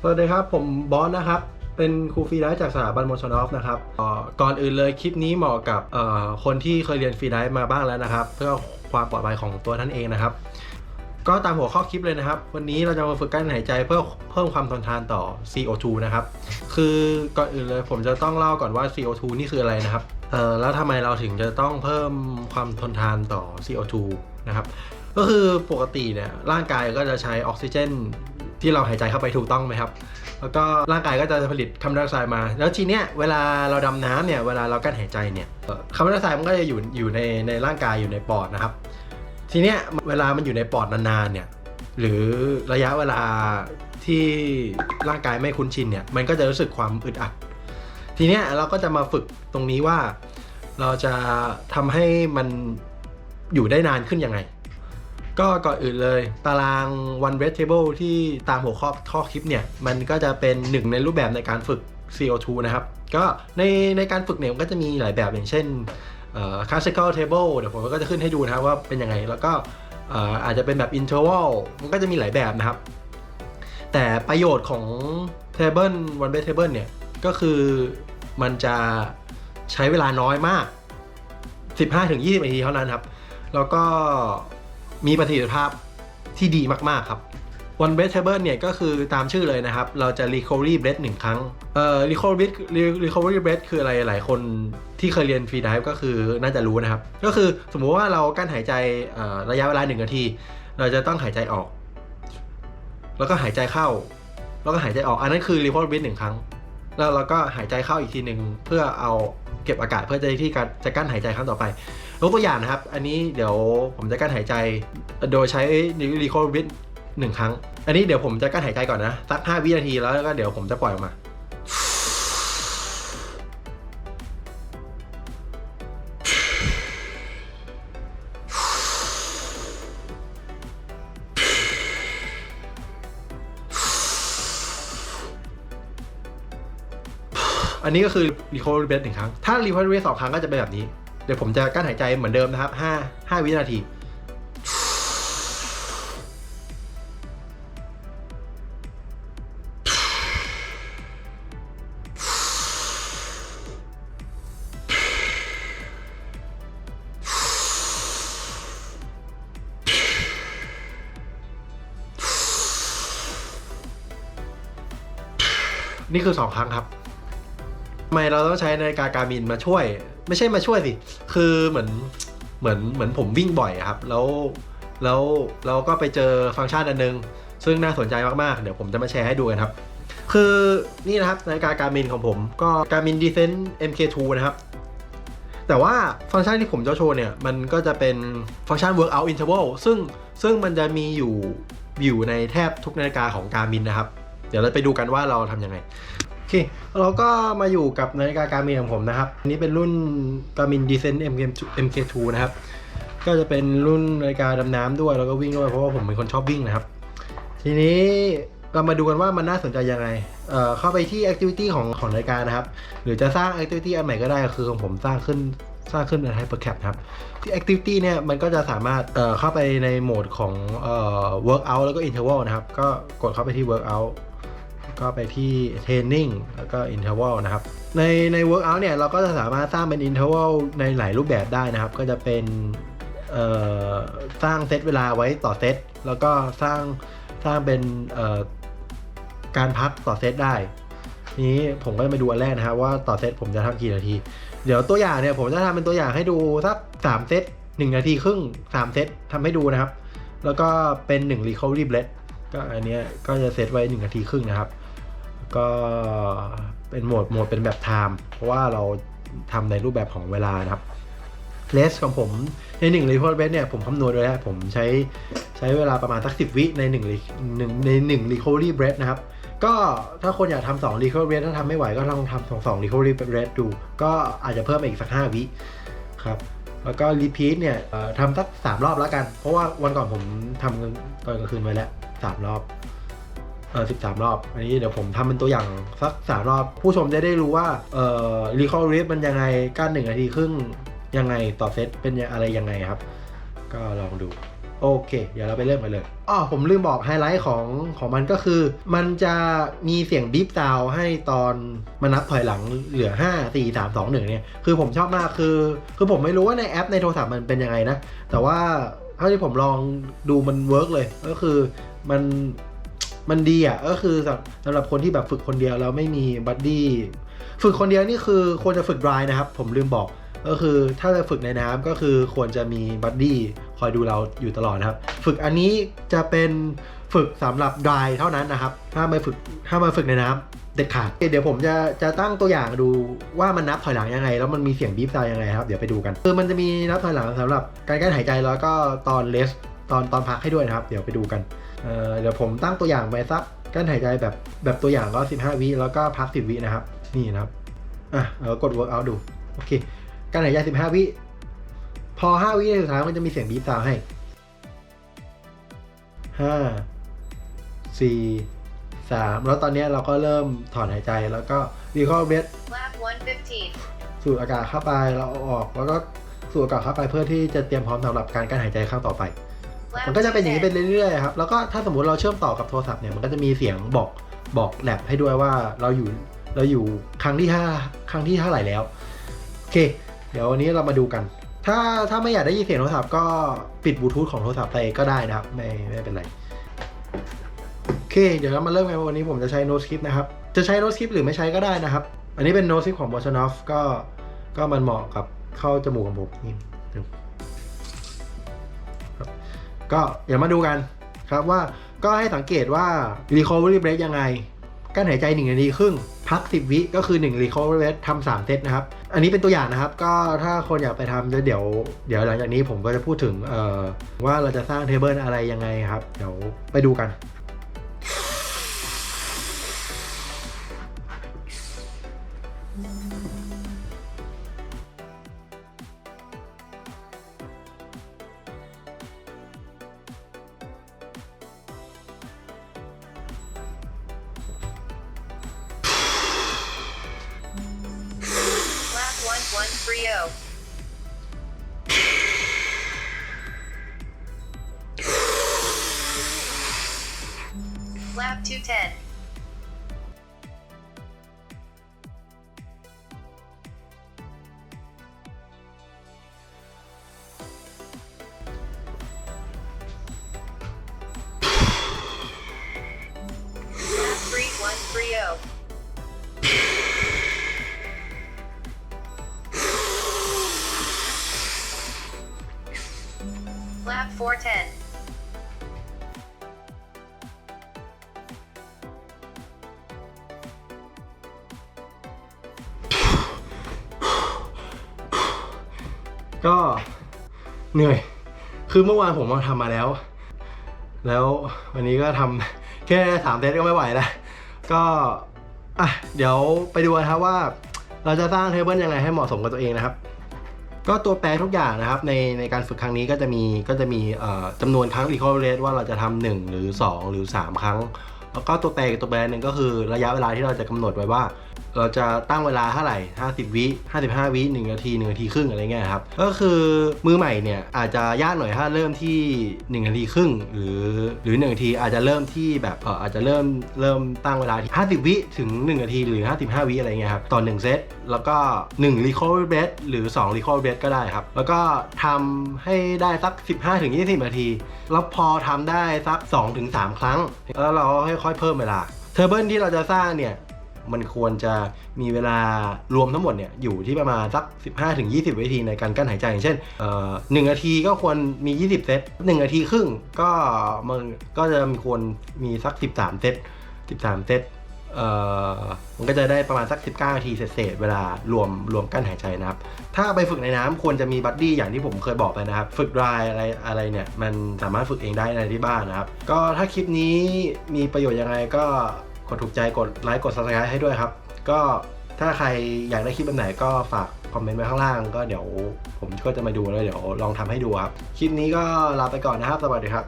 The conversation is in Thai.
สวัสดีครับ ผมบอสนะครับ เป็นครูฟรีไลฟ์จากสถาบันมอนชนอฟนะครับก่อนอื่นเลยคลิปนี้เหมาะกับคนที่เคยเรียนฟรีไลฟ์มาบ้างแล้วนะครับ เพื่อความปลอดภัยของตัวท่านเองนะครับ ก็ตามหัวข้อคลิปเลยนะครับ วันนี้เราจะมาฝึกกั้นหายใจเพื่อเพิ่มความทนทานต่อ CO2 นะครับ คือก่อนอื่นเลยผมจะต้องเล่าก่อนว่า CO2 นี่คืออะไรนะครับเออแล้วทำไมเราถึงจะต้องเพิ่มความทนทานต่อ CO2 นะครับ ก็คือปกติเนี่ยร่างกายก็จะใช้ออกซิเจน ที่เราหายใจเข้าไปถูกต้องไหมครับ แล้วก็ร่างกายก็จะผลิตคาร์บอนไดออกไซด์มา แล้วทีเนี้ยเวลาเราดำน้ำเนี่ยเวลาเรากั้นหายใจเนี่ยคาร์บอนไดออกไซด์มันก็จะอยู่อยู่ในในร่างกายอยู่ในปอดนะครับ ทีเนี้ยเวลามันอยู่ในปอดนานๆเนี่ยหรือระยะเวลาที่ร่างกายไม่คุ้นชินเนี่ยมันก็จะรู้สึกความอึดอัด ทีเนี้ยเราก็จะมาฝึกตรงนี้ว่า เราจะทำให้มันอยู่ได้นานขึ้นยังไง ก็ก่อนอื่นเลยตาราง one red table ที่ตามหัวข้อข้อคลิปเนี่ย มันก็จะเป็นหนึ่งในรูปแบบในการฝึก CO2 นะครับ ก็ในในการฝึกเนี่ยมันก็จะมีหลายแบบอย่างเช่น classical table เดี๋ยวผมก็จะขึ้นให้ดูนะครับว่าเป็นยังไง แล้วก็เอ่ออาจจะเป็นแบบ interval มันก็จะมีหลายแบบนะครับ แต่ประโยชน์ของ table one red table เนี่ย ก็คือมันจะใช้เวลาน้อยมาก 15-20นาทีเท่านั้นครับ แล้วก็ มีประสิทธิภาพที่ดีมาก ๆ ครับ one breath table เนี่ยก็คือตามชื่อเลยนะครับ เราจะ recovery breath หนึ่งครั้ง เอ่อ recovery recovery breath คืออะไรหลายคนที่เคยเรียน free dive ก็คือน่าจะรู้นะครับ ก็คือสมมุติว่าเรากั้นหายใจระยะเวลาหนึ่งนาที เราจะต้องหายใจออก แล้วก็หายใจเข้า แล้วก็หายใจออกอันนั้นคือ recovery breath หนึ่งครั้ง แล้วเราก็หายใจเข้าอีกทีหนึ่งเพื่อเอาเก็บอากาศเพื่อจะที่จะกั้นหายใจครั้งต่อไป ยกตัวอย่างนะครับ อันนี้เดี๋ยวผมจะกั้นหายใจโดยใช้รีคอร์วิทหนึ่งครั้ง อันนี้เดี๋ยวผมจะกั้นหายใจก่อนนะ สัก 5 วินาทีแล้วก็เดี๋ยวผมจะปล่อยออกมาอันนี้ก็คือ recovery rate หนึ่งครั้ง ถ้า recovery rate สองครั้งก็จะเป็นแบบนี้ เดี๋ยวผมจะกั้นหายใจเหมือนเดิมนะครับ5 5วินาทีนี่คือ 2 ครั้งครับทำไมเราต้องใช้นาฬิกาการมินมาช่วย ไม่ใช่มาช่วยสิ คือเหมือนเหมือนเหมือนผมวิ่งบ่อยอะครับ แล้วแล้วเราก็ไปเจอฟังก์ชันอันนึง ซึ่งน่าสนใจมาก ๆ เดี๋ยวผมจะมาแชร์ให้ดูกันครับ คือนี่นะครับนาฬิกาการมินของผมก็การมินดีเซน MK2 นะครับ แต่ว่าฟังก์ชันที่ผมจะโชว์เนี่ย มันก็จะเป็นฟังก์ชัน workout interval ซึ่งซึ่งมันจะมีอยู่อยู่ในแทบทุกนาฬิกาของการมินนะครับ เดี๋ยวเราไปดูกันว่าเราทำยังไง โอเคเราก็มาอยู่กับนาฬิกาการมินของผมนะครับ อันนี้เป็นรุ่น Garmin Descent MK2 นะครับ ก็จะเป็นรุ่นนาฬิกาดำน้ำด้วย แล้วก็วิ่งด้วยเพราะว่าผมเป็นคนชอบวิ่งนะครับ ทีนี้เรามาดูกันว่ามันน่าสนใจยังไงเเข้าไปที่ activity ของของนาฬิกานะครับ หรือจะสร้าง activity อันใหม่ก็ได้คือของผมสร้างขึ้นสร้างขึ้นใน Hypercap นะครับ ที่ activity เนี่ยมันก็จะสามารถเเข้าไปในโหมดของเอ่อ workout แล้วก็ interval นะครับ ก็กดเข้าไปที่ workout ก็ไปที่ training แล้วก็ interval นะครับ ในใน workout เนี่ยเราก็จะสามารถสร้างเป็น interval ในหลายรูปแบบได้นะครับ ก็จะเป็นสร้างเซตเวลาไว้ต่อเซต แล้วก็สร้างสร้างเป็นการพักต่อเซตได้ นี้ผมก็จะมาดูอันแรกนะครับว่าต่อเซตผมจะทำกี่นาที เดี๋ยวตัวอย่างเนี่ยผมจะทำเป็นตัวอย่างให้ดูสักสามเซตหนึ่งนาทีครึ่งสามเซตทำให้ดูนะครับ แล้วก็เป็นหนึ่ง recovery breath ก็อันเนี้ยก็จะเซตไว้หนึ่งนาทีครึ่งนะครับ ก็เป็นโหมดโหมดเป็นแบบ time เพราะว่าเราทำในรูปแบบของเวลานะครับเลสของผมใน1 recovery breath เนี่ยผมคำนวณไว้แล้วผมใช้ใช้เวลาประมาณสัก10วิใน1 re- หนึ่งใน1 recovery breath นะครับ ก็ถ้าคนอยากทำสอง recovery breath ถ้าทำไม่ไหวก็ลองทำสองสอง recovery breath ดู ก็อาจจะเพิ่มอีกสัก5วิครับแล้วก็ repeat เนี่ยทำสัก3รอบแล้วกัน เพราะว่าวันก่อนผมทำตอนกลางคืนไว้แล้ว3รอบ เออ13รอบ อันนี้เดี๋ยวผมทำเป็นตัวอย่างสัก3รอบ ผู้ชมจะได้รู้ว่าเอ่อ recovery rate มันยังไงกั้น1นาทีครึ่งยังไงต่อเซตเป็นอะไรยังไงครับ ก็ลองดูโอเค เดี๋ยวเราไปเริ่มกันเลยอ๋อผมลืมบอกไฮไลท์ของของมันก็คือ มันจะมีเสียงดิฟซาวให้ตอนมานับถอยหลังเหลือ 5 4 3 2 1 เนี่ย คือผมชอบมากคือ คือผมไม่รู้ว่าในแอปในโทรศัพท์มันเป็นยังไงนะ แต่ว่าเท่าที่ผมลองดูมันเวิร์กเลย ก็คือมัน มันดีอะก็คือสำหรับคนที่แบบฝึกคนเดียวแล้วไม่มีบัดดี้ฝึกคนเดียวนี่คือควรจะฝึกดรายนะครับ ผมลืมบอกก็คือถ้าจะฝึกในน้ำก็คือควรจะมีบัดดี้คอยดูเราอยู่ตลอดนะครับ ฝึกอันนี้จะเป็นฝึกสำหรับดรายเท่านั้นนะครับ ถ้ามาฝึกถ้ามาฝึกในน้ำเด็ดขาดเดี๋ยวผมจะจะตั้งตัวอย่างดูว่ามันนับถอยหลังยังไง แล้วมันมีเสียงบีบซาวยังไงครับ เดี๋ยวไปดูกันคือมันจะมีนับถอยหลังสำหรับการกั้นหายใจแล้วก็ตอนเลสตอนตอนพักให้ด้วยนะครับ เดี๋ยวไปดูกัน เอ่อเดี๋ยวผมตั้งตัวอย่างไปสักกั้นหายใจแบบแบบตัวอย่างก็ 15 วิแล้วก็พัก 10 วินะครับ นี่นะครับอะเรากด work out ดู โอเคการหายใจ 15 วิ พอ 5 วิในสุดท้ายมันจะมีเสียงบีบซาวให้ 5 4 3 แล้วตอนนี้เราก็เริ่มถอนหายใจแล้วก็ recall breath Lab 115. สูดอากาศเข้าไปแล้วเอาออก แล้วก็สูดอากาศเข้าไปเพื่อที่จะเตรียมพร้อมสำหรับการกั้นหายใจครั้งต่อไป Lab มันก็จะเป็นอย่างนี้ไปเรื่อยๆครับ แล้วก็ถ้าสมมติเราเชื่อมต่อกับโทรศัพท์เนี่ย มันก็จะมีเสียงบอกบอกแลบให้ด้วยว่าเราอยู่เราอยู่ครั้งที่ห้าครั้งที่เท่าไหร่แล้ว โอเค เดี๋ยววันนี้เรามาดูกัน ถ้าถ้าไม่อยากได้ยินเสียงโทรศัพท์ก็ปิดบลูทูธของโทรศัพท์ไปก็ได้นะครับ ไม่ไม่เป็นไร โอเค เดี๋ยวเรามาเริ่มกันวันนี้ผมจะใช้ Note Script นะครับ จะใช้ Note Script หรือไม่ใช้ก็ได้นะครับ อันนี้เป็น Note Script ของ b o s h a n o f ก็ก็มันเหมาะกับเข้าจมูกของผมนี่ ก็เดี๋ยวมาดูกันครับว่าก็ให้สังเกตว่า recovery break ยังไงกั้นหายใจ1นาทีครึ่งพัก 10 วิก็คือ 1 recovery breath ทำ3เซตนะครับ อันนี้เป็นตัวอย่างนะครับ ก็ถ้าคนอยากไปทำเดี๋ยวเดี๋ยวหลังจากนี้ผมก็จะพูดถึงว่าเราจะสร้างเทเบิลอะไรยังไงครับ เดี๋ยวไปดูกัน Lab 210. Lab 410. ก็เหนื่อย คือเมื่อวานผมมาทำมาแล้ว แล้ววันนี้ก็ทำแค่สามเซตก็ไม่ไหวแล้ว ก็อะเดี๋ยวไปดูกันครับว่า เราจะสร้างเทเบิลยังไงให้เหมาะสมกับตัวเองนะครับ ก็ตัวแปรทุกอย่างนะครับในในการฝึกครั้งนี้ก็จะมีก็จะมีจำนวนครั้ง recall rate ว่าเราจะทำหนึ่งหรือ 2 หรือ 3 ครั้ง แล้วก็ตัวแปรอีกตัวแปรหนึ่งก็คือระยะเวลาที่เราจะกำหนดไว้ว่า เราจะตั้งเวลาเท่าไหร่ 50 วิ 55 วิ 1 นาที 1 นาทีครึ่งอะไรเงี้ยครับ ก็คือมือใหม่เนี่ยอาจจะยากหน่อยถ้าเริ่มที่ 1 นาทีครึ่ง หรือหรือ 1 นาทีอาจจะเริ่มที่แบบเอออาจจะเริ่มเริ่มตั้งเวลาที่50 วิถึง 1 นาทีหรือ 55 วิอะไรเงี้ยครับต่อ1เซตแล้วก็ 1 recovery breath หรือ 2 recovery breath ก็ได้ครับ แล้วก็ทำให้ได้สัก 15ถึง20 นาที แล้วพอทำได้สัก 2-3ถึง3ครั้ง แล้วเราก็ค่อยๆเพิ่มเวลาเทอร์เบิลที่เราจะสร้างเนี่ย มันควรจะมีเวลารวมทั้งหมดเนี่ยอยู่ที่ประมาณสัก 15-20ถึงวินาทีในการกั้นหายใจ อย่างเช่นเอ่อหนึ่งนาทีก็ควรมี 20 เซต1นาทีครึ่งก็มันก็จะมีควรมีสัก 13 เซต 13 เซตเอ่อมันก็จะได้ประมาณสัก 19นาทีเศษเวลารวมรวมกั้นหายใจนะครับ ถ้าไปฝึกในน้ำควรจะมีบัดดี้อย่างที่ผมเคยบอกไปนะครับ ฝึกรายอะไรอะไรเนี่ย มันสามารถฝึกเองได้ในที่บ้านนะครับ ก็ถ้าคลิปนี้มีประโยชน์ยังไงก็ กดถูกใจกดไลค์กด subscribe ให้ด้วยครับ ก็ถ้าใครอยากได้คลิปแบบไหนก็ฝากคอมเมนต์ไว้ข้างล่างก็เดี๋ยวผมก็จะมาดูแล้วเดี๋ยวลองทำให้ดูครับ คลิปนี้ก็ลาไปก่อนนะครับ สวัสดีครับ